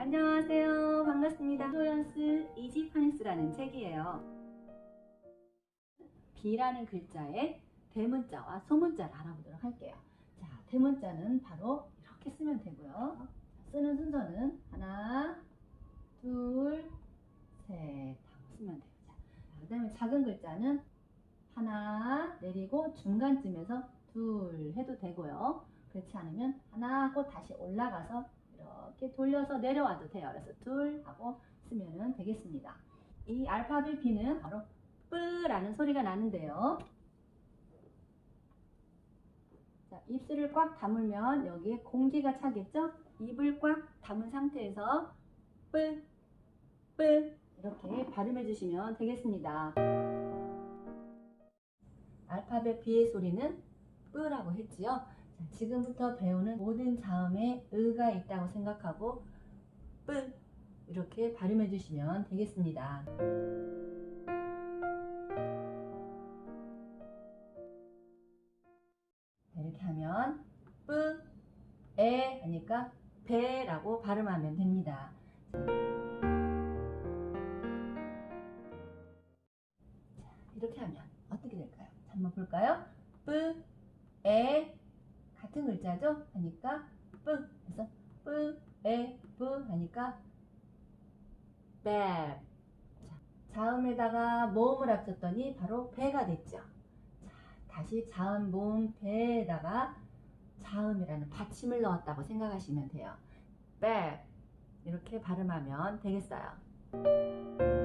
안녕하세요. 반갑습니다. 소연스 이지파닉스라는 책이에요. B라는 글자의 대문자와 소문자를 알아보도록 할게요. 자, 대문자는 바로 이렇게 쓰면 되고요. 쓰는 순서는 하나, 둘, 셋 하고 쓰면 돼요. 자, 그 다음에 작은 글자는 하나 내리고 중간쯤에서 둘 해도 되고요. 그렇지 않으면 하나 하고 다시 올라가서 이렇게 돌려서 내려와도 돼요. 그래서 둘 하고 쓰면 되겠습니다. 이 알파벳 B는 바로 뿌라는 소리가 나는데요. 자, 입술을 꽉 다물면 여기에 공기가 차겠죠? 입을 꽉 담은 상태에서 뿌, 뿌 이렇게 발음해 주시면 되겠습니다. 알파벳 B의 소리는 뿌라고 했지요. 자, 지금부터 배우는 모든 자음에 의가 있다고 생각하고 뿌 이렇게 발음해 주시면 되겠습니다. 자, 이렇게 하면 뿌, 에 하니까 배라고 발음하면 됩니다. 자, 이렇게 하면 어떻게 될까요? 자, 한번 볼까요? 뿌, 에 같은 글자죠? 하니까 뿌 그래서 뿌, 에, 뿌 하니까 배 자, 자음에다가 모음을 합쳤더니 바로 배가 됐죠. 자, 다시 자음, 모음, 배에다가 자음이라는 받침을 넣었다고 생각하시면 돼요. 배 이렇게 발음하면 되겠어요.